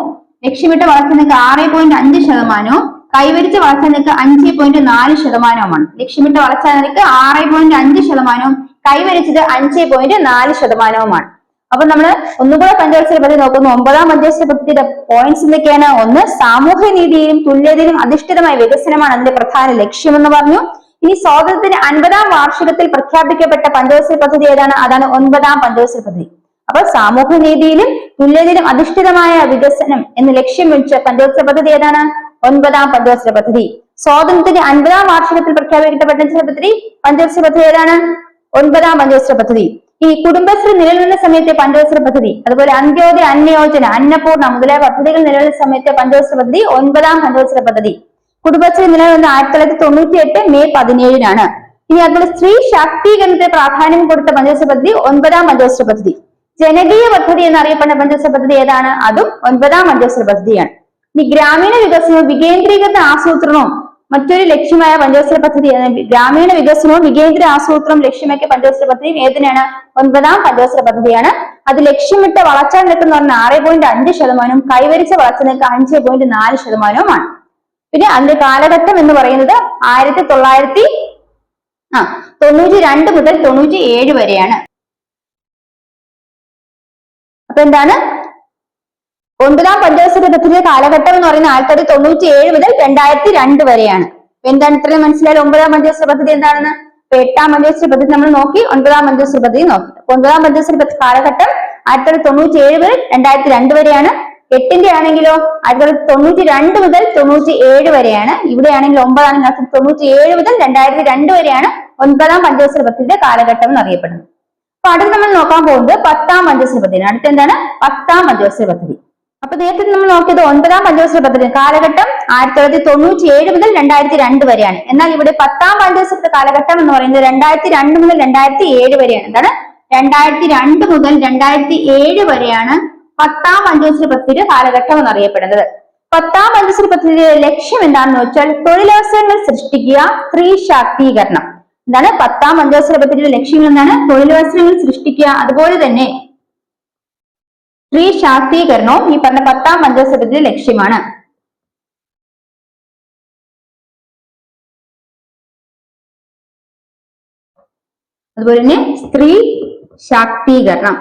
ലക്ഷ്യമിട്ട വളർച്ചാ നിരക്ക് ആറ് പോയിന്റ് അഞ്ച് ശതമാനവും കൈവരിച്ച വളർച്ചാ നിരക്ക് അഞ്ച് പോയിന്റ് നാല് ശതമാനവുമാണ്. ലക്ഷ്യമിട്ട വളർച്ചാ നിരക്ക് ആറ് പോയിന്റ് അഞ്ച് ശതമാനവും കൈവരിച്ചത് അഞ്ച് പോയിന്റ് നാല് ശതമാനവുമാണ്. അപ്പൊ നമ്മൾ ഒന്നുകൂടെ പഞ്ചവത്സര പദ്ധതി നോക്കുന്നു. ഒമ്പതാം പഞ്ചവത്സര പദ്ധതിയുടെ പോയിന്റ്സ് എന്തൊക്കെയാണ്? ഒന്ന് സാമൂഹ്യ നീതിയിലും തുല്യതയിലും അധിഷ്ഠിതമായ വികസനമാണ് അതിന്റെ പ്രധാന ലക്ഷ്യമെന്ന് പറഞ്ഞു. ഇനി സ്വാതന്ത്ര്യത്തിന്റെ അൻപതാം വാർഷികത്തിൽ പ്രഖ്യാപിക്കപ്പെട്ട പഞ്ചവത്സര പദ്ധതി ഏതാണ്? അതാണ് ഒൻപതാം പഞ്ചവത്സര പദ്ധതി. അപ്പൊ സാമൂഹ്യ നീതിയിലും തുല്യതയിലും അധിഷ്ഠിതമായ വികസനം എന്ന് ലക്ഷ്യം വെച്ച പഞ്ചവത്സര പദ്ധതി ഏതാണ്? ഒൻപതാം പഞ്ചവത്സര പദ്ധതി. സ്വാതന്ത്ര്യത്തിന്റെ അൻപതാം വാർഷികത്തിൽ പ്രഖ്യാപിക്കപ്പെട്ട പഞ്ചവത്സര പദ്ധതി പഞ്ചവത്സര പദ്ധതി ഏതാണ്? ഒൻപതാം പഞ്ചവത്സര പദ്ധതി. ഇനി കുടുംബശ്രീ നിലനിന്ന സമയത്തെ പഞ്ചവത്സര പദ്ധതി അതുപോലെ അന്ത്യോദയ അന്യോജന അന്നപൂർണ മുതലായ പദ്ധതികൾ നിലനിന്ന സമയത്തെ പഞ്ചവത്സര പദ്ധതി ഒൻപതാം പഞ്ചവത്സര പദ്ധതി. കുടുംബശ്രീ നിലനിന്ന ആയിരത്തി തൊള്ളായിരത്തി തൊണ്ണൂറ്റി മെയ് പതിനേഴിനാണ്. ഇനി അതുപോലെ സ്ത്രീ ശാക്തീകരണത്തിന് പ്രാധാന്യം കൊടുത്ത പഞ്ചവത്സര പദ്ധതി ഒൻപതാം പഞ്ചവത്സര പദ്ധതി. ജനകീയ പദ്ധതി എന്നറിയപ്പെടുന്ന പഞ്ചവത്സര പദ്ധതി ഏതാണ്? അതും ഒൻപതാം പഞ്ചവത്സര പദ്ധതിയാണ്. ഇനി ഗ്രാമീണ വികസനവും വികേന്ദ്രീകൃത ആസൂത്രണവും മറ്റൊരു ലക്ഷ്യമായ പഞ്ചവത്സര പദ്ധതി? ഗ്രാമീണ വികസനവും വികേന്ദ്ര ആസൂത്രണം ലക്ഷ്യമാക്കിയ പഞ്ചവത്സര പദ്ധതി ഏതിനാണ് ഒൻപതാം പഞ്ചവത്സര പദ്ധതിയാണ്. അത് ലക്ഷ്യമിട്ട വളർച്ചാ നിരക്ക് എന്ന് പറഞ്ഞാൽ ആറ് പോയിന്റ് അഞ്ച് ശതമാനവും കൈവരിച്ച വളർച്ചാ നിരക്ക് അഞ്ച് പോയിന്റ് നാല് ശതമാനവുമാണ്. പിന്നെ അതിന്റെ കാലഘട്ടം എന്ന് പറയുന്നത് ആയിരത്തി തൊള്ളായിരത്തി ആ തൊണ്ണൂറ്റി രണ്ട് മുതൽ തൊണ്ണൂറ്റി ഏഴ് വരെയാണ്. അപ്പൊ എന്താണ്? ഒൻപതാം പഞ്ചവത്സര പദ്ധതിയുടെ കാലഘട്ടം എന്ന് പറയുന്നത് ആയിരത്തി തൊള്ളായിരത്തി തൊണ്ണൂറ്റി ഏഴ് മുതൽ രണ്ടായിരത്തി രണ്ട് വരെയാണ് എന്താണ് ഇത്രയും മനസ്സിലായാലും ഒമ്പതാം പഞ്ചവത്സര പദ്ധതി എന്താണെന്ന്? എട്ടാം പഞ്ചവത്സര പദ്ധതി നമ്മൾ നോക്കി ഒൻപതാം പഞ്ചവത്സര പദ്ധതി നോക്കി. ഒൻപതാം പഞ്ചവത്സര പദ്ധതി കാലഘട്ടം ആയിരത്തി തൊള്ളായിരത്തി തൊണ്ണൂറ്റി ഏഴ് മുതൽ രണ്ടായിരത്തി രണ്ട് വരെയാണ്. എട്ടിന്റെ ആണെങ്കിലോ ആയിരത്തി തൊള്ളായിരത്തി തൊണ്ണൂറ്റി രണ്ട് മുതൽ തൊണ്ണൂറ്റി ഏഴ് വരെയാണ്. ഇവിടെയാണെങ്കിൽ ഒമ്പതാണെങ്കിൽ ആയിരത്തി തൊണ്ണൂറ്റി ഏഴ് മുതൽ രണ്ടായിരത്തി രണ്ട് വരെയാണ് ഒൻപതാം പഞ്ചവത്സര പദ്ധതിയുടെ കാലഘട്ടം എന്ന് അറിയപ്പെടുന്നത്. അപ്പൊ അടുത്ത് നമ്മൾ നോക്കാൻ പോകുന്നത് പത്താം പഞ്ചവത്സര പദ്ധതി അടുത്ത് എന്താണ് പത്താം പഞ്ചവത്സര പദ്ധതി. അപ്പൊ നേരത്തെ നമ്മൾ നോക്കിയത് ഒൻപതാം പഞ്ചവത്സര പദ്ധതി കാലഘട്ടം ആയിരത്തി തൊള്ളായിരത്തി തൊണ്ണൂറ്റി ഏഴ് മുതൽ രണ്ടായിരത്തി രണ്ട് വരെയാണ്. എന്നാൽ ഇവിടെ പത്താം പഞ്ചവത്സര കാലഘട്ടം എന്ന് പറയുന്നത് രണ്ടായിരത്തി രണ്ട് മുതൽ രണ്ടായിരത്തി ഏഴ് വരെയാണ്. എന്താണ്? രണ്ടായിരത്തി രണ്ട് മുതൽ രണ്ടായിരത്തി ഏഴ് വരെയാണ് പത്താം പഞ്ചവത്സര പദ്ധതിയുടെ കാലഘട്ടം എന്നറിയപ്പെടുന്നത്. പത്താം പഞ്ചവത്സര പദ്ധതിയുടെ ലക്ഷ്യം എന്താണെന്ന് വെച്ചാൽ തൊഴിലവസരങ്ങൾ സൃഷ്ടിക്കുക സ്ത്രീ ശാക്തീകരണം. എന്താണ്? പത്താം പഞ്ചവത്സര പദ്ധതിയുടെ ലക്ഷ്യങ്ങൾ എന്താണ്? തൊഴിലവസരങ്ങൾ സൃഷ്ടിക്കുക. അതുപോലെ തന്നെ സ്ത്രീ ശാക്തീകരണവും ഈ പറഞ്ഞ പത്താം പഞ്ചവത്സര പദ്ധതിയുടെ ലക്ഷ്യമാണ്. അതുപോലെ തന്നെ സ്ത്രീ ശാക്തീകരണം.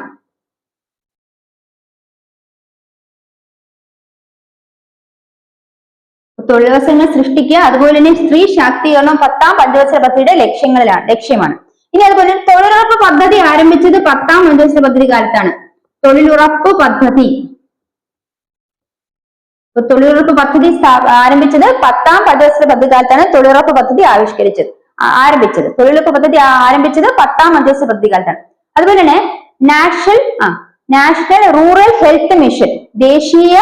തൊഴിലവസരങ്ങൾ സൃഷ്ടിക്കുക അതുപോലെ തന്നെ സ്ത്രീ ശാക്തീകരണം പത്താം പഞ്ചവത്സര പദ്ധതിയുടെ ലക്ഷ്യങ്ങളിലാണ് ലക്ഷ്യമാണ്. ഇനി അതുപോലെ തൊഴിലുറപ്പ് പദ്ധതി ആരംഭിച്ചത് പത്താം പഞ്ചവത്സര പദ്ധതി കാലത്താണ്. തൊഴിലുറപ്പ് പദ്ധതി. തൊഴിലുറപ്പ് പദ്ധതി ആരംഭിച്ചത് പത്താം പഞ്ചവത്സര പദ്ധതി കാലത്താണ് തൊഴിലുറപ്പ് പദ്ധതി ആവിഷ്കരിച്ചത് ആരംഭിച്ചത്. തൊഴിലുറപ്പ് പദ്ധതി ആരംഭിച്ചത് പത്താം പഞ്ചവത്സര പദ്ധതി കാലത്താണ് അതുപോലെ തന്നെ നാഷണൽ ആ നാഷണൽ റൂറൽ ഹെൽത്ത് മിഷൻ ദേശീയ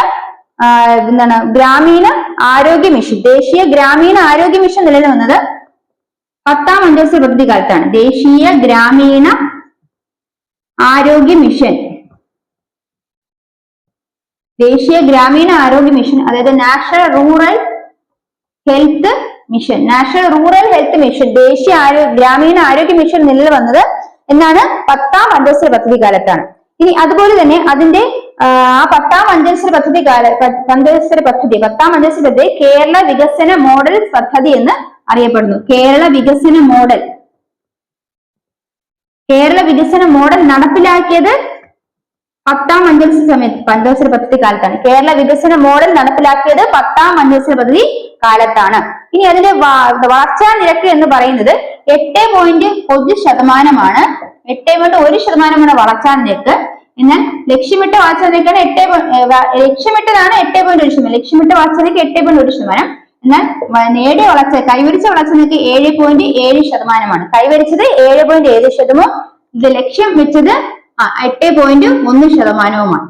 എന്താണ് ഗ്രാമീണ ആരോഗ്യ മിഷൻ. ദേശീയ ഗ്രാമീണ ആരോഗ്യ മിഷൻ നിലവിൽ വന്നത് പത്താം പഞ്ചവത്സര പദ്ധതി കാലത്താണ് ദേശീയ ഗ്രാമീണ ആരോഗ്യ മിഷൻ. ദേശീയ ഗ്രാമീണ ആരോഗ്യ മിഷൻ അതായത് national rural health mission. National rural health mission ദേശീയ ആരോഗ്യ ഗ്രാമീണ ആരോഗ്യ മിഷൻ നിലവിൽ വന്നത് എന്നാണ് പത്താം പഞ്ചവത്സര പദ്ധതി കാലത്താണ്. ഇനി അതുപോലെ തന്നെ അതിന്റെ ആ പത്താം പഞ്ചവത്സര പദ്ധതി കാല പഞ്ചവത്സര പദ്ധതി പത്താം പഞ്ചവത്സര പദ്ധതി കേരള വികസന മോഡൽ പദ്ധതി എന്ന് അറിയപ്പെടുന്നു. കേരള വികസന മോഡൽ. കേരള വികസന മോഡൽ നടപ്പിലാക്കിയത് പത്താം പഞ്ചവത്സര സമയത്ത് പഞ്ചവത്സര പദ്ധതി കാലത്താണ്. കേരള വികസന മോഡൽ നടപ്പിലാക്കിയത് പത്താം പഞ്ചവത്സര പദ്ധതി കാലത്താണ്. ഇനി അതിന്റെ വളർച്ചാ നിരക്ക് എന്ന് പറയുന്നത് എട്ട് പോയിന്റ് ഒരു ശതമാനമാണ്. എട്ട് പോയിന്റ് ഒരു ശതമാനമാണ് വളർച്ചാ നിരക്ക്. എന്നാൽ ലക്ഷ്യമിട്ട വളർച്ചാ നിരക്കാണ് എട്ട് ലക്ഷ്യമിട്ടതാണ് എട്ട് പോയിന്റ് ഒരു ശതമാനം. ലക്ഷ്യമിട്ട വളർച്ചാ നിരക്ക് എട്ട് പോയിന്റ് ഒരു ശതമാനം. എന്നാൽ നേടിയ വളർച്ച കൈവരിച്ച വളർച്ച നിരക്ക് ഏഴ് പോയിന്റ് ഏഴ് ശതമാനമാണ്. കൈവരിച്ചത് ഏഴ് പോയിന്റ് ഏഴ് ശതമാനം. ഇത് ലക്ഷ്യം വെച്ചത് ആ എട്ട് പോയിന്റ് ഒന്ന് ശതമാനവുമാണ്.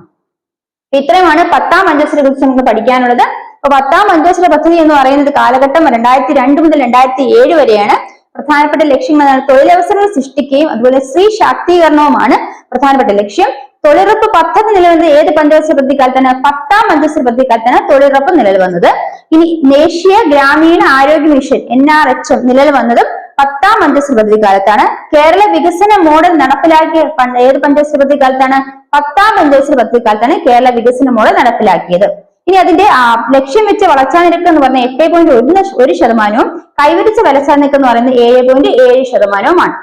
ഇത്രയുമാണ് പത്താം പഞ്ചവത്സര കുറിച്ച് നമുക്ക് പഠിക്കാനുള്ളത്. അപ്പൊ പത്താം പഞ്ചവത്സര പദ്ധതി എന്ന് പറയുന്നത് കാലഘട്ടം രണ്ടായിരത്തി രണ്ട് മുതൽ രണ്ടായിരത്തി ഏഴ് വരെയാണ്. പ്രധാനപ്പെട്ട ലക്ഷ്യം എന്നാണ് തൊഴിലവസരങ്ങൾ സൃഷ്ടിക്കുകയും അതുപോലെ സ്ത്രീ ശാക്തീകരണവുമാണ് പ്രധാനപ്പെട്ട ലക്ഷ്യം. തൊഴിലുറപ്പ് പദ്ധതി നിലവിൽ ഏത് പഞ്ചവത്സര പദ്ധതിക്കാലത്താണ് പത്താം പഞ്ചവത്സര പദ്ധതിക്കാലത്താണ് തൊഴിലുറപ്പ് നിലവിൽ വന്നത്. ഇനി ദേശീയ ഗ്രാമീണ ആരോഗ്യ mission N R H M നിലവിൽ വന്നതും പത്താം പഞ്ചവത്സര കാലത്താണ് കേരള വികസന മോഡൽ നടപ്പിലാക്കിയ ഏത് പഞ്ചവത്സര കാലത്താണ്? പത്താം പഞ്ചവത്സര കാലത്താണ് കേരള വികസന മോഡൽ നടപ്പിലാക്കിയത്. ഇനി അതിന്റെ ലക്ഷ്യം വെച്ച് വളർച്ചാ നിരക്ക് എന്ന് പറഞ്ഞ എട്ട് പോയിന്റ് ശ- ഒരു ശതമാനവും കൈവരിച്ച വളർച്ചാ നിരക്ക് എന്ന് പറയുന്നത് ഏഴ് പോയിന്റ് ഏഴ് ശതമാനവുമാണ്.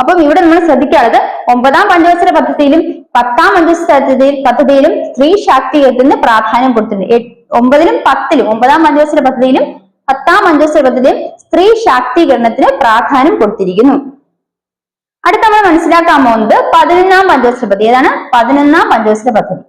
അപ്പം ഇവിടെ നമ്മൾ ശ്രദ്ധിക്കാനുള്ളത് ഒമ്പതാം പഞ്ചവത്സര പദ്ധതിയിലും പത്താം പഞ്ചവത്സര പദ്ധതിയിലും സ്ത്രീ ശാക്തീകരണത്തിന് പ്രാധാന്യം കൊടുത്തിട്ടുണ്ട്. ഒമ്പതിലും പത്തിലും ഒമ്പതാം പഞ്ചവത്സര പദ്ധതിയിലും പത്താം പഞ്ചവത്സര പദ്ധതിയിലും സ്ത്രീ ശാക്തീകരണത്തിന് പ്രാധാന്യം കൊടുത്തിരിക്കുന്നു. അടുത്ത നമ്മൾ മനസ്സിലാക്കാൻ പോകുന്നത് പതിനൊന്നാം പഞ്ചവത്സര പദ്ധതി ഏതാണ്? പതിനൊന്നാം പഞ്ചവത്സര പദ്ധതി.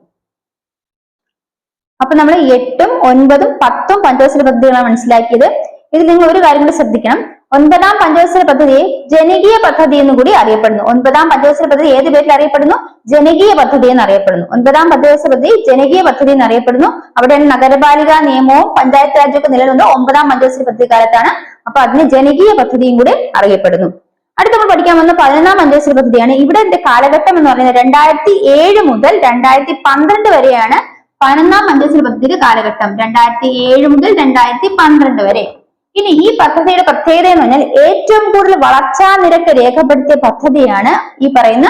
അപ്പൊ നമ്മൾ എട്ടും ഒൻപതും പത്തും പഞ്ചവത്സര പദ്ധതികളാണ് മനസ്സിലാക്കിയത്. ഇതിൽ നിങ്ങൾ ഒരു കാര്യം കൂടി ശ്രദ്ധിക്കണം. ഒൻപതാം പഞ്ചവത്സര പദ്ധതിയെ ജനകീയ പദ്ധതി എന്ന് കൂടി അറിയപ്പെടുന്നു. ഒൻപതാം പഞ്ചവത്സര പദ്ധതി ഏത് പേരിൽ അറിയപ്പെടുന്നു? ജനകീയ പദ്ധതി എന്ന് അറിയപ്പെടുന്നു. ഒൻപതാം പഞ്ചവത്സര പദ്ധതി ജനകീയ പദ്ധതി എന്ന് അറിയപ്പെടുന്നു. അവിടെയാണ് നഗരപാലിക നിയമവും പഞ്ചായത്ത് രാജൊക്കെ നിലവിലുണ്ട് ഒമ്പതാം പഞ്ചവത്സര പദ്ധതി കാലത്താണ്. അപ്പൊ അതിന് ജനകീയ പദ്ധതിയും കൂടി അറിയപ്പെടുന്നു. അടുത്ത നമ്മൾ പഠിക്കാൻ വന്ന പതിനൊന്നാം പഞ്ചവത്സര പദ്ധതിയാണ്. ഇവിടെ എന്റെ കാലഘട്ടം എന്ന് പറയുന്നത് രണ്ടായിരത്തി ഏഴ് മുതൽ രണ്ടായിരത്തി പന്ത്രണ്ട് വരെയാണ് പതിനൊന്നാം പഞ്ചവത്സര പദ്ധതിയുടെ കാലഘട്ടം. രണ്ടായിരത്തി ഏഴ് മുതൽ രണ്ടായിരത്തി പന്ത്രണ്ട് വരെ. ഇനി ഈ പദ്ധതിയുടെ പ്രത്യേകത എന്ന് പറഞ്ഞാൽ ഏറ്റവും കൂടുതൽ വളർച്ചാ നിരക്ക് രേഖപ്പെടുത്തിയ പദ്ധതിയാണ് ഈ പറയുന്ന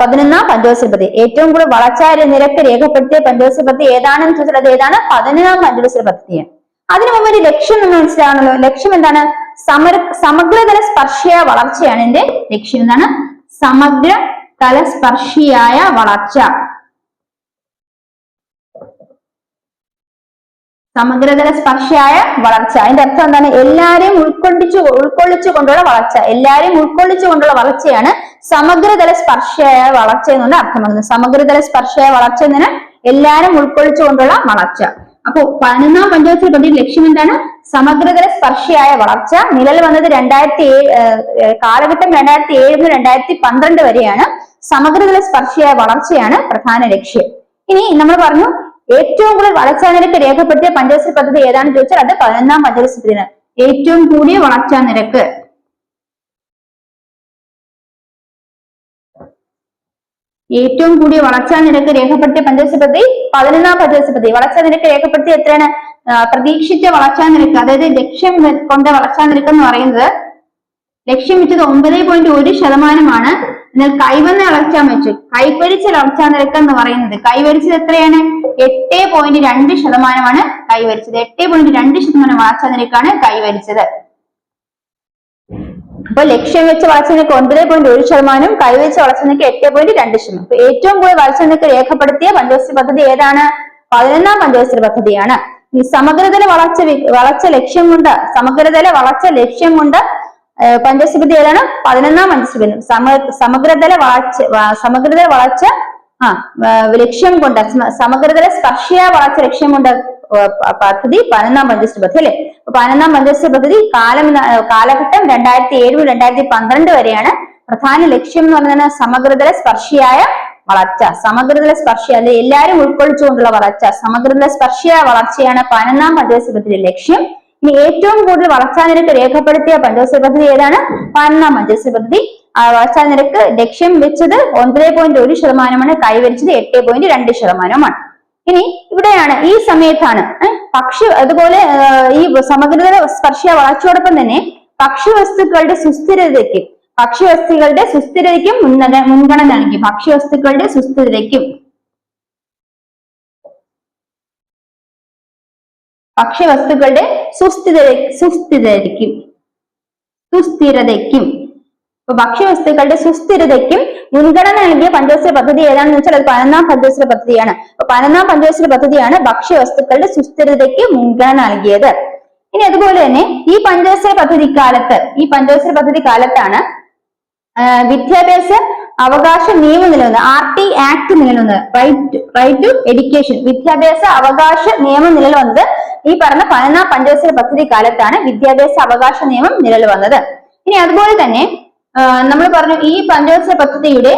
പതിനൊന്നാം പഞ്ചവത്സര പദ്ധതി ഏറ്റവും കൂടുതൽ വളർച്ചാ നിരക്ക് രേഖപ്പെടുത്തിയ പഞ്ചവത്സര പദ്ധതി ഏതാണെന്ന് ചോദിച്ചാൽ അത് ഏതാണ്? പതിനൊന്നാം പഞ്ചവത്സര പദ്ധതിയാണ് അതിനു മുമ്പ് ഒരു ലക്ഷ്യം എന്ന് മനസ്സിലാകണല്ലോ ലക്ഷ്യം എന്താണ്? സമര സമഗ്രതല സ്പർശിയായ വളർച്ചയാണ് എന്റെ ലക്ഷ്യം. എന്താണ്? സമഗ്ര തലസ്പർശിയായ വളർച്ച. സമഗ്രതല സ്പർശയായ വളർച്ച. അതിന്റെ അർത്ഥം എന്താണ്? എല്ലാരെയും ഉൾക്കൊള്ളിച്ചു ഉൾക്കൊള്ളിച്ചു കൊണ്ടുള്ള വളർച്ച. എല്ലാരെയും ഉൾക്കൊള്ളിച്ചു കൊണ്ടുള്ള വളർച്ചയാണ് സമഗ്രതല സ്പർശയായ വളർച്ച എന്നുകൊണ്ട് അർത്ഥമാക്കുന്നത്. സമഗ്രതല സ്പർശയായ വളർച്ച എന്നതിന് എല്ലാരും ഉൾക്കൊള്ളിച്ചു കൊണ്ടുള്ള വളർച്ച. അപ്പോ പതിനൊന്നാം പഞ്ചായത്തിൽ പറ്റിയ ലക്ഷ്യം എന്താണ്? സമഗ്രതല സ്പർശയായ വളർച്ച. നിലവിൽ വന്നത് രണ്ടായിരത്തി കാലഘട്ടം രണ്ടായിരത്തി ഏഴ് മുതൽ രണ്ടായിരത്തി പന്ത്രണ്ട് വരെയാണ് സമഗ്രതല സ്പർശയായ വളർച്ചയാണ് പ്രധാന ലക്ഷ്യം. ഇനി നമ്മൾ പറഞ്ഞു ഏറ്റവും കൂടുതൽ വളർച്ചാ നിരക്ക് രേഖപ്പെടുത്തിയ പഞ്ചവത്സര പദ്ധതി ഏതാണെന്ന് ചോദിച്ചാൽ അത് പതിനൊന്നാം പഞ്ചവത്സര പദ്ധതിയാണ്. ഏറ്റവും കൂടിയ വളർച്ചാ നിരക്ക് ഏറ്റവും കൂടിയ വളർച്ചാ നിരക്ക് രേഖപ്പെടുത്തിയ പഞ്ചവത്സര പദ്ധതി പതിനൊന്നാം പഞ്ചവത്സര പദ്ധതി. വളർച്ചാ നിരക്ക് രേഖപ്പെടുത്തിയ എത്രയാണ്? പ്രതീക്ഷിച്ച വളർച്ചാ നിരക്ക് അതായത് ലക്ഷ്യം കൊണ്ട വളർച്ചാ നിരക്ക് എന്ന് പറയുന്നത് ലക്ഷ്യം വെച്ചത് ഒമ്പത് പോയിന്റ് ഒരു ശതമാനമാണ്. എന്നാൽ കൈവന്ന വളർച്ചാ വെച്ചു കൈവരിച്ച വളർച്ചാ നിരക്ക് എന്ന് പറയുന്നത് കൈവരിച്ചത് എത്രയാണ്? എട്ട് പോയിന്റ് രണ്ട് ശതമാനമാണ് കൈവരിച്ചത്. എട്ട് പോയിന്റ് രണ്ട് ശതമാനം വളർച്ചാ നിരക്കാണ് കൈവരിച്ചത്. അപ്പൊ ലക്ഷ്യം വെച്ച വളർച്ച നിരക്ക് ഒൻപത് പോയിന്റ് ഒരു ശതമാനം കൈവരിച്ച വളർച്ച നിരക്ക് എട്ട് പോയിന്റ് രണ്ട് ശതമാനം. അപ്പൊ ഏറ്റവും കൂടുതൽ വളർച്ച നിരക്ക് രേഖപ്പെടുത്തിയ പഞ്ചവത്സര പദ്ധതി ഏതാണ്? പതിനൊന്നാം പഞ്ചവത്സര പദ്ധതിയാണ്. ഈ സമഗ്രതല വളർച്ച വളർച്ച ലക്ഷ്യം കൊണ്ട് സമഗ്രതല വളർച്ച ലക്ഷ്യം കൊണ്ട് പദ്ധതി ഏതാണ്? പതിനൊന്നാം പഞ്ചവത്സര സമ സമഗ്രതല വളർച്ച സമഗ്രതല വളർച്ച ആ ലക്ഷ്യം കൊണ്ട് സമഗ്രതല സ്പർശിയ വളർച്ച ലക്ഷ്യം കൊണ്ട് പദ്ധതി പതിനൊന്നാം പഞ്ചവത്സര പദ്ധതി അല്ലെ പതിനൊന്നാം പഞ്ചവത്സര പദ്ധതി കാലം കാലഘട്ടം രണ്ടായിരത്തി ഏഴ് മുതൽ രണ്ടായിരത്തി പന്ത്രണ്ട് വരെയാണ് പ്രധാന ലക്ഷ്യം എന്ന് പറയുന്നത് സമഗ്രതല സ്പർശിയായ വളർച്ച. സമഗ്രതല സ്പർശ അല്ലെ എല്ലാവരും ഉൾക്കൊള്ളിച്ചുകൊണ്ടുള്ള വളർച്ച. സമഗ്രതല സ്പർശിയായ വളർച്ചയാണ് പതിനൊന്നാം പഞ്ചവത്സര പദ്ധതിയുടെ ലക്ഷ്യം. ഇനി ഏറ്റവും കൂടുതൽ വളർച്ചാ നിരക്ക് രേഖപ്പെടുത്തിയ പഞ്ചവത്സര പദ്ധതി ഏതാണ്? പതിനൊന്നാം പഞ്ചവത്സര പദ്ധതി വളർച്ചാ നിരക്ക് ലക്ഷ്യം വെച്ചത് ഒൻപത് പോയിന്റ് ഒരു ശതമാനമാണ് കൈവരിച്ചത് എട്ട് പോയിന്റ് രണ്ട് ശതമാനമാണ്. ഇനി ഇവിടെയാണ് ഈ സമയത്താണ് പക്ഷി അതുപോലെ ഈ സമഗ്രത സ്പർശിയ വളർച്ചയോടൊപ്പം തന്നെ ഭക്ഷ്യവസ്തുക്കളുടെ സുസ്ഥിരതയ്ക്ക് ഭക്ഷ്യവസ്തുക്കളുടെ സുസ്ഥിരതയ്ക്കും മുൻഗണന നൽകി ഭക്ഷ്യവസ്തുക്കളുടെ സുസ്ഥിരതയ്ക്കും. ഭക്ഷ്യവസ്തുക്കളുടെ സുസ്ഥിര സുസ്ഥിരതയ്ക്കും സുസ്ഥിരതയ്ക്കും. അപ്പൊ ഭക്ഷ്യവസ്തുക്കളുടെ സുസ്ഥിരതയ്ക്കും മുൻഗണന നൽകിയ പഞ്ചവത്സര പദ്ധതി ഏതാണെന്ന് വെച്ചാൽ അത് പതിനൊന്നാം പഞ്ചവത്സര പദ്ധതിയാണ്. അപ്പൊ പതിനൊന്നാം പഞ്ചവത്സര പദ്ധതിയാണ് ഭക്ഷ്യവസ്തുക്കളുടെ സുസ്ഥിരതയ്ക്ക് മുൻഗണന നൽകിയത്. ഇനി അതുപോലെ തന്നെ ഈ പഞ്ചവത്സര പദ്ധതി കാലത്ത് ഈ പഞ്ചവത്സര പദ്ധതി കാലത്താണ് വിദ്യാഭ്യാസ അവകാശ നിയമം നിലനിന്ന് ആർ ടി ആക്ട് നിലനിന്ന് റൈറ്റ് റൈറ്റ് ടു എഡ്യൂക്കേഷൻ വിദ്യാഭ്യാസ അവകാശ നിയമം നിലവിൽ വന്നത് ഈ പറഞ്ഞ പതിനൊന്നാം പഞ്ചവത്സര പദ്ധതി കാലത്താണ് വിദ്യാഭ്യാസ അവകാശ നിയമം നിലവിൽ വന്നത്. ഇനി അതുപോലെ തന്നെ നമ്മൾ പറഞ്ഞു ഈ പഞ്ചവത്സര പദ്ധതിയുടെ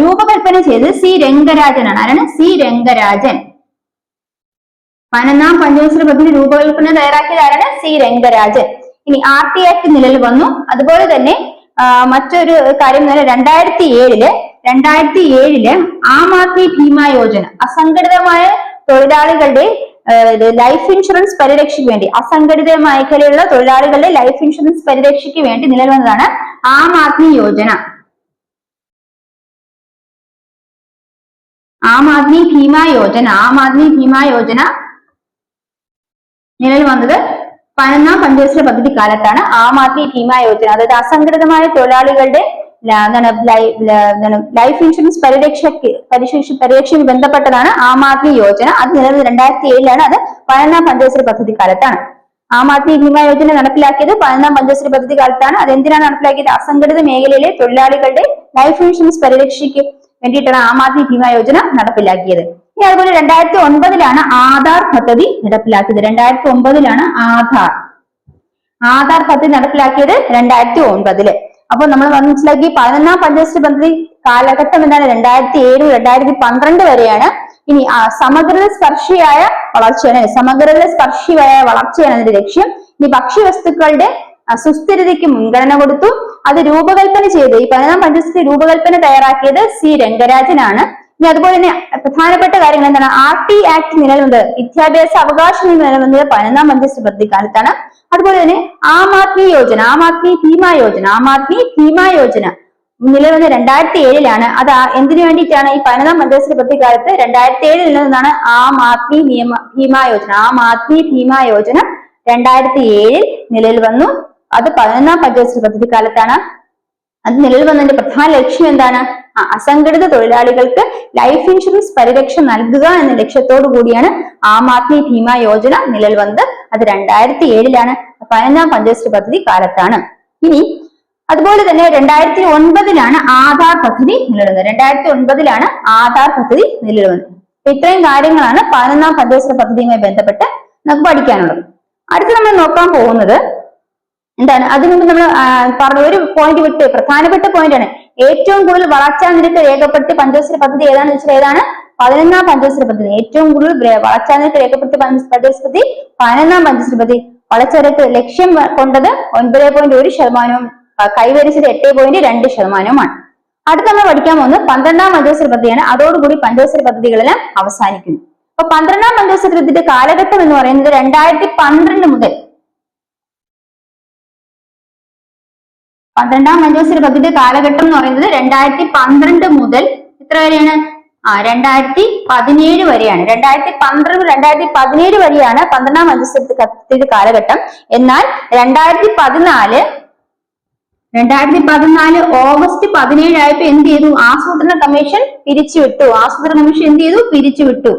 രൂപകൽപ്പന ചെയ്തത് സി രംഗരാജനാണ്. ആരാണ്? സി രംഗരാജൻ. പതിനൊന്നാം പഞ്ചവത്സര പദ്ധതി രൂപകൽപ്പന തയ്യാറാക്കിയത് ആരാണ്? സി രംഗരാജൻ. ഇനി ആർ ടി ആക്ട് നിലവിൽ വന്നു. അതുപോലെ തന്നെ മറ്റൊരു കാര്യം എന്ന് പറഞ്ഞാൽ രണ്ടായിരത്തി ഏഴിൽ രണ്ടായിരത്തി ഏഴിൽ ആം ആദ്മി ഭീമ യോജന അസംഘടിതമായ തൊഴിലാളികളുടെ ലൈഫ് ഇൻഷുറൻസ് പരിരക്ഷയ്ക്ക് വേണ്ടി അസംഘടിത മേഖലയിലുള്ള തൊഴിലാളികളുടെ ലൈഫ് ഇൻഷുറൻസ് പരിരക്ഷയ്ക്ക് വേണ്ടി നിലവിൽ വന്നതാണ് ആം ആദ്മി യോജന. ആം ആദ്മി ഭീമ യോജന ആം ആദ്മി ഭീമ യോജന നിലവിൽ വന്നത് പതിനൊന്നാം പഞ്ചവത്സര പദ്ധതി കാലത്താണ് ആം ആദ്മി ഭീമ യോജന അതായത് അസംഘടിതമായ തൊഴിലാളികളുടെ ലൈഫ് ഇൻഷുറൻസ് പരിരക്ഷ പരിരക്ഷ പരിരക്ഷയ്ക്ക് ബന്ധപ്പെട്ടതാണ് ആം ആദ്മി യോജന. അത് നിലവിൽ രണ്ടായിരത്തി ഏഴിലാണ് അത് പതിനൊന്നാം പഞ്ചവത്സര പദ്ധതി കാലത്താണ്. ആം ആദ്മി ഭീമ യോജന നടപ്പിലാക്കിയത് പതിനൊന്നാം പഞ്ചവത്സര പദ്ധതി കാലത്താണ്. അത് എന്തിനാണ് നടപ്പിലാക്കിയത്? അസംഘടിത മേഖലയിലെ തൊഴിലാളികളുടെ ലൈഫ് ഇൻഷുറൻസ് പരിരക്ഷയ്ക്ക് വേണ്ടിയിട്ടാണ് ആം ആദ്മി ഭീമ യോജന നടപ്പിലാക്കിയത്. ഇനി അതുപോലെ രണ്ടായിരത്തി ഒൻപതിലാണ് ആധാർ പദ്ധതി നടപ്പിലാക്കിയത്. രണ്ടായിരത്തി ഒമ്പതിലാണ് ആധാർ. ആധാർ പദ്ധതി നടപ്പിലാക്കിയത് രണ്ടായിരത്തി ഒൻപതിൽ അപ്പൊ നമ്മൾ മനസ്സിലാക്കി പതിനൊന്നാം പഞ്ചവത്സര പദ്ധതി കാലഘട്ടം എന്താണ് രണ്ടായിരത്തി ഏഴ് രണ്ടായിരത്തി പന്ത്രണ്ട് വരെയാണ് ഇനി സമഗ്രത സ്പർശിയായ വളർച്ചയാണ് സമഗ്രത സ്പർശിയായ വളർച്ചയാണ് അതിന്റെ ലക്ഷ്യം ഇനി ഭക്ഷ്യവസ്തുക്കളുടെ വസ്തുക്കളുടെ സുസ്ഥിരതയ്ക്ക് മുൻഗണന കൊടുത്തു. അത് രൂപകൽപ്പന ചെയ്ത് ഈ പതിനൊന്നാം പഞ്ചവത്സര രൂപകൽപ്പന തയ്യാറാക്കിയത് സി രംഗരാജനാണ്. ഇനി അതുപോലെ തന്നെ പ്രധാനപ്പെട്ട കാര്യങ്ങൾ എന്താണ്? ആർ ടി ആക്ട് നിലനിന്നത് വിദ്യാഭ്യാസ അവകാശ നിയമം നിലനിന്നത് പതിനൊന്നാം പഞ്ചവത്സര പദ്ധതി കാലത്താണ്. അതുപോലെ തന്നെ ആം ആദ്മി യോജന ആം ആദ്മി ഭീമ യോജന ആം ആദ്മി ഭീമ യോജന നിലവിൽ രണ്ടായിരത്തി ഏഴിലാണ് അത് എന്തിനു വേണ്ടിയിട്ടാണ് ഈ പതിനൊന്നാം പഞ്ചവത്സര പദ്ധതി കാലത്ത് രണ്ടായിരത്തി ഏഴിൽ നിന്നാണ് ആം ആദ്മി നിയമ ഭീമ യോജന. ആം ആദ്മി ഭീമ യോജന രണ്ടായിരത്തി ഏഴിൽ നിലവിൽ വന്നു. അത് പതിനൊന്നാം പഞ്ചവത്സര പദ്ധതി കാലത്താണ്. അത് നിലവിൽ വന്നതിന്റെ പ്രധാന ലക്ഷ്യം എന്താണ്? അസംഘടിത തൊഴിലാളികൾക്ക് ലൈഫ് ഇൻഷുറൻസ് പരിരക്ഷ നൽകുക എന്ന ലക്ഷ്യത്തോടു കൂടിയാണ് ആം ആദ്മി ഭീമ യോജന നിലവിൽ വന്നത് അത് രണ്ടായിരത്തി ഏഴിലാണ് പതിനൊന്നാം പഞ്ചവത്സര പദ്ധതി കാലത്താണ്. ഇനി അതുപോലെ തന്നെ രണ്ടായിരത്തി ഒൻപതിലാണ് ആധാർ പദ്ധതി നിലവിൽ രണ്ടായിരത്തി ഒൻപതിലാണ് ആധാർ പദ്ധതി നിലവിൽ വന്നത് ഇത്രയും കാര്യങ്ങളാണ് പതിനൊന്നാം പഞ്ചവത്സര പദ്ധതിയുമായി ബന്ധപ്പെട്ട് നമുക്ക് പഠിക്കാനുള്ളത്. അടുത്ത് നമ്മൾ നോക്കാൻ പോകുന്നത് എന്താണ്? അതിനു മുമ്പ് നമ്മൾ പറഞ്ഞ ഒരു പോയിന്റ് വിട്ട് പ്രധാനപ്പെട്ട പോയിന്റ് ആണ്. ഏറ്റവും കൂടുതൽ വളർച്ചാ നിരക്ക് രേഖപ്പെടുത്തിയ പഞ്ചവത്സര പദ്ധതി ഏതാണെന്ന് വെച്ചാൽ ഏതാണ്? പതിനൊന്നാം പഞ്ചവത്സര പദ്ധതി. ഏറ്റവും കൂടുതൽ വളർച്ചാ നിരക്ക് രേഖപ്പെടുത്തിയ പഞ്ചവത്സര പദ്ധതി പതിനൊന്നാം പഞ്ചവത്സര പദ്ധതി. വളർച്ചാ നിരക്ക് ലക്ഷ്യം കൊണ്ടത് ഒൻപത് പോയിന്റ് ഒരു ശതമാനവും കൈവരിച്ചത് എട്ട് പോയിന്റ് രണ്ട് ശതമാനവുമാണ്. അടുത്ത നമ്മൾ പഠിക്കാൻ പോകുന്നത് പന്ത്രണ്ടാം പഞ്ചവത്സര പദ്ധതിയാണ്. അതോടുകൂടി പഞ്ചവത്സര പദ്ധതികളെല്ലാം അവസാനിക്കുന്നു. അപ്പൊ പന്ത്രണ്ടാം പഞ്ചവത്സര പദ്ധതിയുടെ കാലഘട്ടം എന്ന് പറയുന്നത് രണ്ടായിരത്തി പന്ത്രണ്ട് മുതൽ പന്ത്രണ്ടാം പഞ്ചവത്സര പദ്ധതി കാലഘട്ടം എന്ന് പറയുന്നത് രണ്ടായിരത്തി പന്ത്രണ്ട് മുതൽ എത്ര വരെയാണ്? ആ രണ്ടായിരത്തി പതിനേഴ് വരെയാണ്. രണ്ടായിരത്തി പന്ത്രണ്ട് രണ്ടായിരത്തി പതിനേഴ് വരെയാണ് പന്ത്രണ്ടാം പഞ്ചവത്സര പദ്ധതി കാലഘട്ടം. എന്നാൽ രണ്ടായിരത്തി പതിനാല് രണ്ടായിരത്തി പതിനാല് ഓഗസ്റ്റ് പതിനേഴായപ്പോ എന്ത് ചെയ്തു? ആസൂത്രണ കമ്മീഷൻ പിരിച്ചുവിട്ടു. ആസൂത്രണ കമ്മീഷൻ എന്ത് ചെയ്തു? പിരിച്ചുവിട്ടു.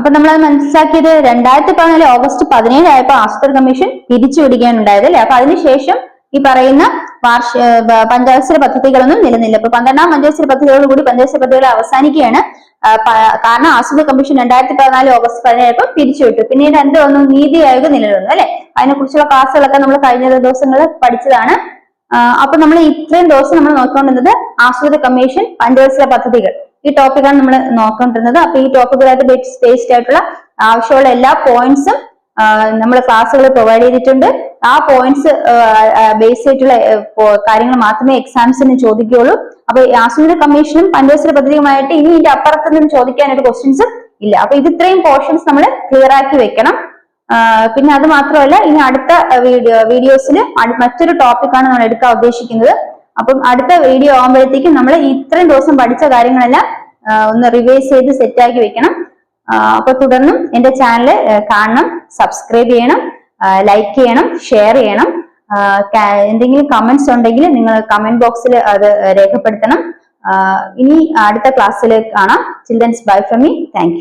അപ്പൊ നമ്മൾ അത് മനസ്സിലാക്കിയത് രണ്ടായിരത്തി പതിനാല് ഓഗസ്റ്റ് പതിനേഴ് ആയപ്പോ ആസൂത്രണ കമ്മീഷൻ പിരിച്ചുവിടുകയാണ് ഉണ്ടായത് അല്ലെ? അപ്പൊ അതിനുശേഷം ഈ പറയുന്ന വാർഷ പഞ്ചവത്സര പദ്ധതികളൊന്നും നിലനില്ല അപ്പൊ പന്ത്രണ്ടാം പഞ്ചവത്സര പദ്ധതികളോടുകൂടി പഞ്ചവത്സര പദ്ധതികൾ അവസാനിക്കുകയാണ്. കാരണം ആസൂത്രണ കമ്മീഷൻ രണ്ടായിരത്തി പതിനാല് ഓഗസ്റ്റ് പതിനേഴ് പിരിച്ചുവിട്ടു. പിന്നീട് രണ്ട് ഒന്നും നീതി ആയോഗ് നിലനിന്നു അല്ലെ? അതിനെ കുറിച്ചുള്ള ക്ലാസ്സുകളൊക്കെ നമ്മൾ കഴിഞ്ഞ ദിവസങ്ങളിൽ പഠിച്ചതാണ്. അപ്പൊ നമ്മൾ ഇത്രയും ദിവസം നമ്മൾ നോക്കിക്കൊണ്ടിരുന്നത് ആസൂത്രണ കമ്മീഷൻ പഞ്ചവത്സര പദ്ധതികൾ. ഈ ടോപ്പിക്കാണ് നമ്മൾ നോക്കേണ്ടിരുന്നത്. അപ്പൊ ഈ ടോപ്പിക്കുകളായിട്ട് ബേസ്ഡ് ആയിട്ടുള്ള ആവശ്യമുള്ള എല്ലാ പോയിന്റ്സും നമ്മൾ ക്ലാസ്സുകൾ പ്രൊവൈഡ് ചെയ്തിട്ടുണ്ട്. ആ പോയിന്റ്സ് ബേസ് ആയിട്ടുള്ള കാര്യങ്ങൾ മാത്രമേ എക്സാംസിന് ചോദിക്കുകയുള്ളൂ. അപ്പൊ ആസൂത്രണ കമ്മീഷനും പഞ്ചവത്സര പദ്ധതിയുമായിട്ട് ഇനി ഇതിന്റെ അപ്പുറത്ത് നിന്ന് ചോദിക്കാനായിട്ട് ക്വസ്റ്റ്യൻസ് ഇല്ല. അപ്പൊ ഇത് ഇത്രയും പോർഷൻസ് നമ്മൾ ക്ലിയർ ആക്കി വെക്കണം. പിന്നെ അത് മാത്രമല്ല ഇനി അടുത്ത വീഡിയോ വീഡിയോസിൽ മറ്റൊരു ടോപ്പിക്കാണ് നമ്മൾ എടുക്കാൻ ഉദ്ദേശിക്കുന്നത്. അപ്പം അടുത്ത വീഡിയോ ആകുമ്പോഴത്തേക്കും നമ്മൾ ഇത്രയും ദിവസം പഠിച്ച കാര്യങ്ങളെല്ലാം ഒന്ന് റിവൈസ് ചെയ്ത് സെറ്റാക്കി വെക്കണം. അപ്പൊ തുടർന്നും എന്റെ ചാനൽ കാണണം സബ്സ്ക്രൈബ് ചെയ്യണം ലൈക്ക് ചെയ്യണം ഷെയർ ചെയ്യണം. എന്തെങ്കിലും കമന്റ്സ് ഉണ്ടെങ്കിൽ നിങ്ങൾ കമന്റ് ബോക്സിൽ അത് രേഖപ്പെടുത്തണം. ഇനി അടുത്ത ക്ലാസ്സിൽ കാണാം. Childrens bye from me thank